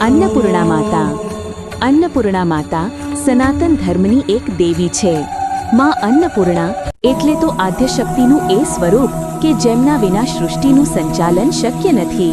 અન્નપૂર્ણા માતા. અન્નપૂર્ણા માતા સનાતન ધર્મની એક દેવી છે. માં અન્નપૂર્ણા એટલે તો આદ્યશક્તિનું એ સ્વરૂપ કે જેમના વિના સૃષ્ટિનું સંચાલન શક્ય નથી.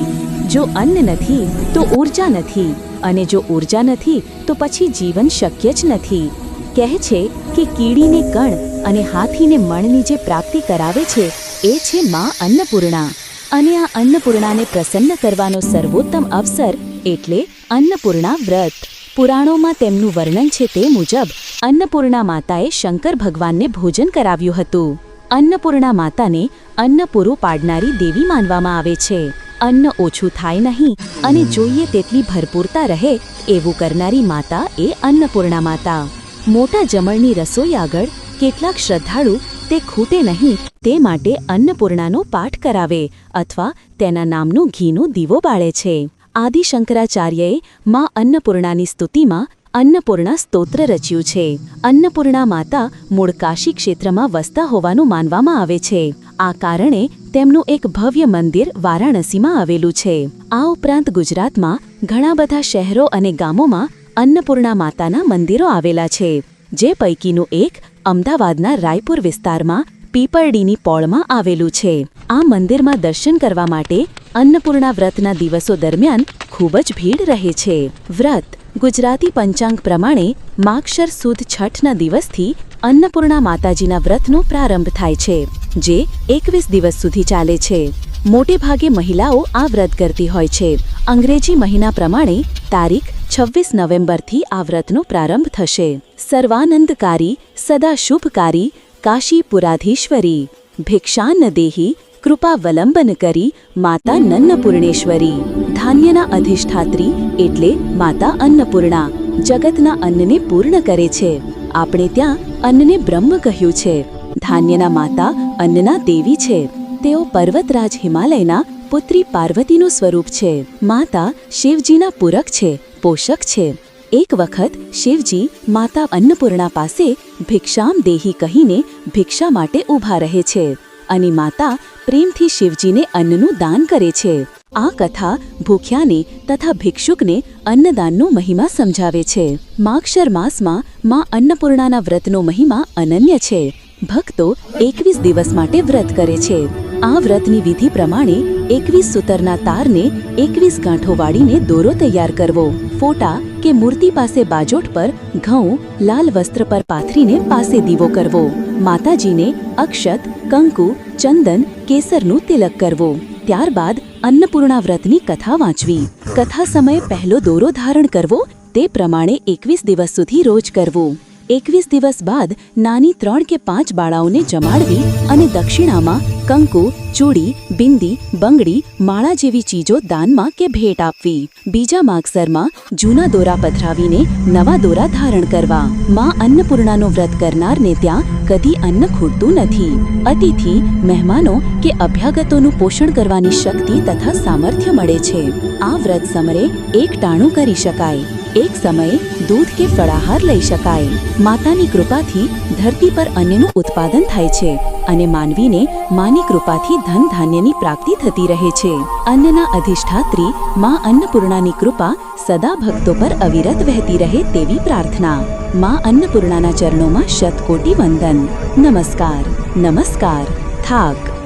જો અન્ન નથી, તો ઊર્જા નથી અને જો ઊર્જા નથી, તો પછી જીવન શક્ય જ નથી. કહે છે કે કીડીને કણ અને હાથીને મણની જે પ્રાપ્તિ કરાવે છે, એ છે માં અન્નપૂર્ણા. અને આ અન્નપૂર્ણાને પ્રસન્ન કરવાનો સર્વોત્તમ અવસર એટલે અન્નપૂર્ણા વ્રત. પુરાણોમાં તેમનું વર્ણન છે તે મુજબ, અન્નપૂર્ણા માતાએ શંકર ભગવાનને ભોજન કરાવ્યું હતું. અન્નપૂર્ણા માતાને અન્ન પૂરું પાડનારી દેવી માનવામાં આવે છે. અન્ન ઓછું થાય નહીં અને જોઈએ તેટલી ભરપૂરતા રહે એવું કરનારી માતા એ અન્નપૂર્ણા માતા. મોટા જમણની રસોઈ આગળ કેટલાક શ્રદ્ધાળુ તે ખૂટે નહીં તે માટે અન્નપૂર્ણાનો પાઠ કરાવે અથવા તેના નામનું ઘીનો દીવો બાળે છે. આદિ શંકરાચાર્યએ મા અન્નપૂર્ણાની સ્તુતિમાં અન્નપૂર્ણા સ્તોત્ર રચ્યું છે. અન્નપૂર્ણા માતા મૂળ કાશી ક્ષેત્રમાં વસતા હોવાનું માનવામાં આવે છે. આ કારણે તેમનું એક ભવ્ય મંદિર વારાણસીમાં આવેલું છે. આ ઉપરાંત ગુજરાતમાં ઘણા બધા શહેરો અને ગામોમાં અન્નપૂર્ણા માતાના મંદિરો આવેલા છે, જે પૈકીનું એક અમદાવાદના રાયપુર વિસ્તારમાં પીપરડીની પોળમાં આવેલું છે. આ મંદિરમાં દર્શન કરવા માટે અન્નપૂર્ણા વ્રતના દિવસો દરમિયાન ખૂબ જ ભીડ રહે છે. વ્રત ગુજરાતી પંચાંગ પ્રમાણે માગશર સુદ છઠના દિવસથી અન્નપૂર્ણા માતાજીના વ્રતનો પ્રારંભ થાય છે, જે એકવીસ દિવસ સુધી ચાલે છે. મોટે ભાગે મહિલાઓ આ વ્રત કરતી હોય છે. અંગ્રેજી મહિના પ્રમાણે તારીખ છવ્વીસ નવેમ્બરથી આ વ્રતનો પ્રારંભ થશે. સર્વાનંદકારી, સદા શુભકારી કાશીપુરાધીશ્વરી ભિક્ષાન્ન દેહી કૃપાવલંબન કરી માતા નન્નપૂર્ણેશ્વરી ધાન્યના અધિષ્ઠાત્રી એટલે માતા અન્નપૂર્ણા જગતના અન્નને પૂર્ણ કરે છે આપણે ત્યાં અન્નને બ્રહ્મ કહ્યું છે ધાન્યના માતા અન્નના દેવી છે તેઓ પર્વતરાજ હિમાલયના પુત્રી પાર્વતીનું સ્વરૂપ છે માતા શિવજીના પૂરક છે પોષક છે એક વખત શિવજી માતા અન્નપૂર્ણા પાસે ભિક્ષામ દેહી કહીને ભિક્ષા માટે ઊભા રહે છે અને માતા પ્રેમથી શિવજીને અન્નનું દાન કરે છે. આ કથા ભૂખ્યાને તથા ભિક્ષુકને અન્નદાનનો મહિમા સમજાવે છે. માક્ષર માસમાં માં અન્નપૂર્ણાના વ્રતનો મહિમા અનન્ય છે. ભક્તો એકવીસ દિવસ માટે વ્રત કરે છે. આ વ્રતની વિધિ પ્રમાણે એકવીસ સૂતરના તારને એકવીસ ગાંઠો વાળીને દોરો તૈયાર કરવો. ફોટા કે મૂર્તિ પાસે બાજોટ પર ઘઉં, લાલ વસ્ત્ર પર પાથરીને પાસે દીવો કરવો. માતાજીને અક્ષત, કંકુ, ચંદન, કેસરનું તિલક કરવો. ત્યારબાદ અન્નપૂર્ણા વ્રતની કથા વાંચવી. કથા સમયે પહેલો દોરો ધારણ કરવો, તે પ્રમાણે એકવીસ દિવસ સુધી રોજ કરવું. એકવીસ દિવસ બાદ નાની ત્રણ કે પાંચ બાળાઓને જમાડવી અને દક્ષિણામાં કંકુ, ચૂડી, બિંદી, બંગડી, માળા જેવી ચીજો દાનમાં કે ભેટ આપવી. બીજા માગસરમાં જૂના દોરા પથરાવીને નવા દોરા ધારણ કરવા. માં અન્નપૂર્ણાનું વ્રત કરનારને ત્યાં કદી અન્ન ખૂટતું નથી. અતિથિ, મહેમાનો કે અભ્યાગતોનું પોષણ કરવાની શક્તિ તથા સામર્થ્ય મળે છે. આ વ્રત સમરે એક ટાણું કરી શકાય. એક સમયે દૂધ કે ફળાહાર લઈ શકાય. માતાની કૃપાથી ધરતી પર અન્નનું ઉત્પાદન થાય છે અને માનવીને માની કૃપાથી ધન ધાન્યની પ્રાપ્તિ થતી રહે છે. અન્નના અધિષ્ઠાત્રી માં અન્નપૂર્ણાની કૃપા સદા ભક્તો પર અવિરત વહેતી રહે તેવી પ્રાર્થના. માં અન્નપૂર્ણાના ચરણોમાં શતકોટી વંદન. નમસ્કાર. નમસ્કાર. થાક.